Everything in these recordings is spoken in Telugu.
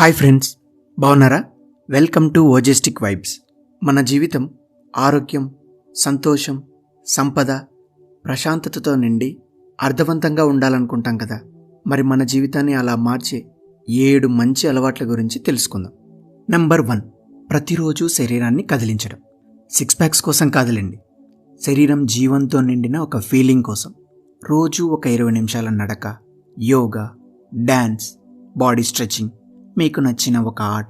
హాయ్ ఫ్రెండ్స్ బాగున్నారా? వెల్కమ్ టు ఓజెస్టిక్ వైబ్స్. మన జీవితం ఆరోగ్యం సంతోషం సంపద ప్రశాంతతతో నిండి అర్థవంతంగా ఉండాలనుకుంటాం కదా? మరి మన జీవితాన్ని అలా మార్చే ఏడు మంచి అలవాట్ల గురించి తెలుసుకుందాం. నెంబర్ వన్ ప్రతిరోజు శరీరాన్ని కదిలించడం. సిక్స్ ప్యాక్స్ కోసం కాదులేండి. శరీరం జీవంతో నిండిన ఒక ఫీలింగ్ కోసం రోజు ఒక ఇరవై నిమిషాల నడక యోగా డ్యాన్స్ బాడీ స్ట్రెచింగ్ మీకు నచ్చిన ఒక ఆట.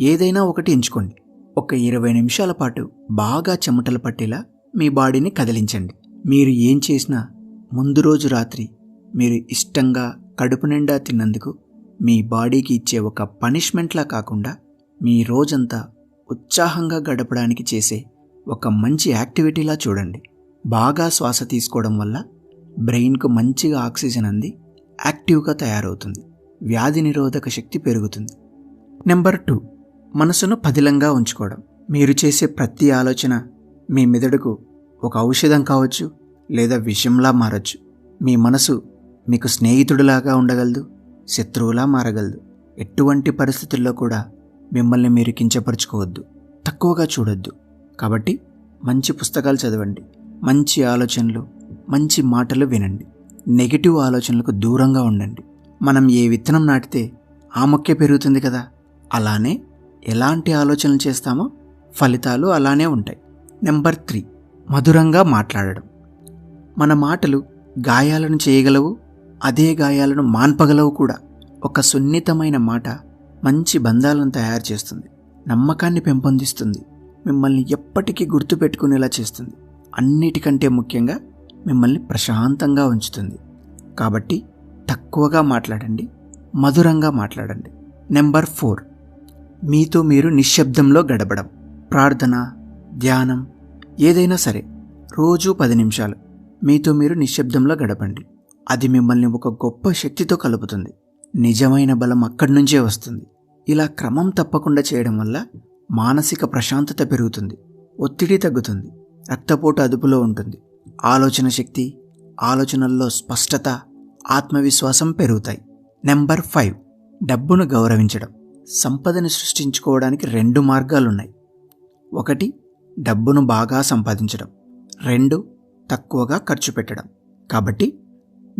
ఏదైనా ఒకటి ఎంచుకోండి. ఒక ఇరవై నిమిషాల పాటు బాగా చెమటలు పట్టేలా మీ బాడీని కదిలించండి. మీరు ఏం చేసినా ముందు రోజు రాత్రి మీరు ఇష్టంగా కడుపు నిండా తిన్నందుకు మీ బాడీకి ఇచ్చే ఒక పనిష్మెంట్లా కాకుండా మీ రోజంతా ఉత్సాహంగా గడపడానికి చేసే ఒక మంచి యాక్టివిటీలా చూడండి. బాగా శ్వాస తీసుకోవడం వల్ల బ్రెయిన్కు మంచిగా ఆక్సిజన్ అంది యాక్టివ్గా తయారవుతుంది. వ్యాధి నిరోధక శక్తి పెరుగుతుంది. నెంబర్ టూ మనసును పదిలంగా ఉంచుకోవడం. మీరు చేసే ప్రతి ఆలోచన మీ మెదడుకు ఒక ఔషధం కావచ్చు లేదా విషంలా మారచ్చు. మీ మనసు మీకు స్నేహితుడిలాగా ఉండగలదు శత్రువులా మారగలదు. ఎటువంటి పరిస్థితుల్లో కూడా మిమ్మల్ని మీరు కించపరుచుకోవద్దు తక్కువగా చూడొద్దు. కాబట్టి మంచి పుస్తకాలు చదవండి మంచి ఆలోచనలు మంచి మాటలు వినండి నెగిటివ్ ఆలోచనలకు దూరంగా ఉండండి. మనం ఏ విత్తనం నాటితే ఆ మొక్క పెరుగుతుంది కదా? అలానే ఎలాంటి ఆలోచనలు చేస్తామో ఫలితాలు అలానే ఉంటాయి. నెంబర్ త్రీ మధురంగా మాట్లాడడం. మన మాటలు గాయాలను చేయగలవు అదే గాయాలను మాన్పగలవు కూడా. ఒక సున్నితమైన మాట మంచి బంధాలను తయారు చేస్తుంది. నమ్మకాన్ని పెంపొందిస్తుంది. మిమ్మల్ని ఎప్పటికీ గుర్తుపెట్టుకునేలా చేస్తుంది. అన్నిటికంటే ముఖ్యంగా మిమ్మల్ని ప్రశాంతంగా ఉంచుతుంది. కాబట్టి తక్కువగా మాట్లాడండి మధురంగా మాట్లాడండి. నెంబర్ ఫోర్ మీతో మీరు నిశ్శబ్దంలో గడపడం. ప్రార్థన ధ్యానం ఏదైనా సరే రోజు పది నిమిషాలు మీతో మీరు నిశ్శబ్దంలో గడపండి. అది మిమ్మల్ని ఒక గొప్ప శక్తితో కలుపుతుంది. నిజమైన బలం అక్కడి నుంచే వస్తుంది. ఇలా క్రమం తప్పకుండా చేయడం వల్ల మానసిక ప్రశాంతత పెరుగుతుంది. ఒత్తిడి తగ్గుతుంది. రక్తపోటు అదుపులో ఉంటుంది. ఆలోచన శక్తి ఆలోచనల్లో స్పష్టత ఆత్మవిశ్వాసం పెరుగుతాయి. నెంబర్ ఫైవ్ డబ్బును గౌరవించడం. సంపదని సృష్టించుకోవడానికి రెండు మార్గాలున్నాయి. ఒకటి డబ్బును బాగా సంపాదించడం. రెండు తక్కువగా ఖర్చు పెట్టడం. కాబట్టి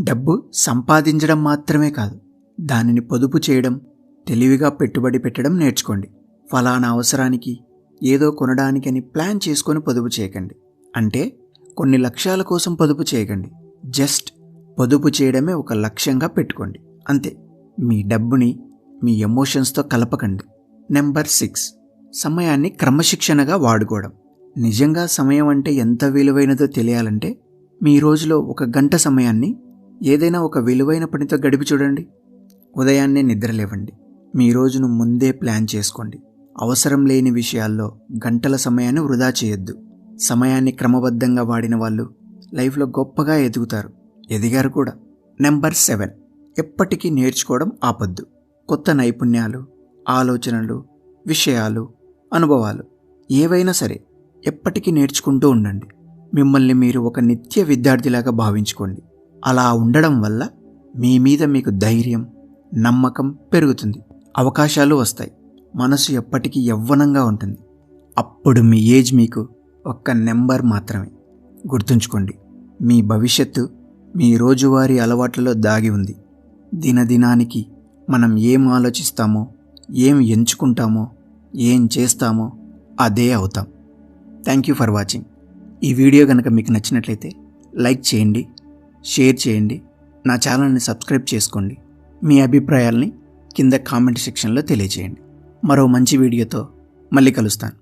డబ్బు సంపాదించడం మాత్రమే కాదు దానిని పొదుపు చేయడం తెలివిగా పెట్టుబడి పెట్టడం నేర్చుకోండి. ఫలానా అవసరానికి ఏదో కొనడానికని ప్లాన్ చేసుకొని పొదుపు చేయకండి. అంటే కొన్ని లక్ష్యాల కోసం పొదుపు చేయకండి. జస్ట్ పొదుపు చేయడమే ఒక లక్ష్యంగా పెట్టుకోండి. అంతే. మీ డబ్బుని మీ ఎమోషన్స్తో కలపకండి. Number six. సమయాన్ని క్రమశిక్షణగా వాడుకోవడం. నిజంగా సమయం అంటే ఎంత విలువైనదో తెలియాలంటే మీ రోజులో ఒక గంట సమయాన్ని ఏదైనా ఒక విలువైన పనితో గడిపి చూడండి. ఉదయాన్నే నిద్రలేవండి మీ రోజును ముందే ప్లాన్ చేసుకోండి. అవసరం లేని విషయాల్లో గంటల సమయాన్ని వృధా చేయొద్దు. సమయాన్ని క్రమబద్ధంగా వాడిన వాళ్ళు లైఫ్లో గొప్పగా ఎదుగుతారు. ఎదిగారు కూడా. Number seven. ఎప్పటికీ నేర్చుకోవడం ఆపద్దు. కొత్త నైపుణ్యాలు ఆలోచనలు విషయాలు అనుభవాలు ఏవైనా సరే ఎప్పటికీ నేర్చుకుంటూ ఉండండి. మిమ్మల్ని మీరు ఒక నిత్య విద్యార్థిలాగా భావించుకోండి. అలా ఉండడం వల్ల మీ మీద మీకు ధైర్యం నమ్మకం పెరుగుతుంది. అవకాశాలు వస్తాయి. మనసు ఎప్పటికీ యవ్వనంగా ఉంటుంది. అప్పుడు మీ ఏజ్ మీకు ఒక్క నెంబర్ మాత్రమే. గుర్తుంచుకోండి. మీ భవిష్యత్తు మీ రోజువారీ అలవాట్లలో దాగి ఉంది. దినదినానికి మనం ఏం ఆలోచిస్తామో ఏం ఎంచుకుంటామో ఏం చేస్తామో అదే అవుతాం. థ్యాంక్ యూ ఫర్ వాచింగ్ ఈ వీడియో కనుక మీకు నచ్చినట్లయితే లైక్ చేయండి షేర్ చేయండి నా ఛానల్ని సబ్స్క్రైబ్ చేసుకోండి. మీ అభిప్రాయాల్ని కింద కామెంట్ సెక్షన్లో తెలియజేయండి. మరో మంచి వీడియోతో మళ్ళీ కలుస్తాను.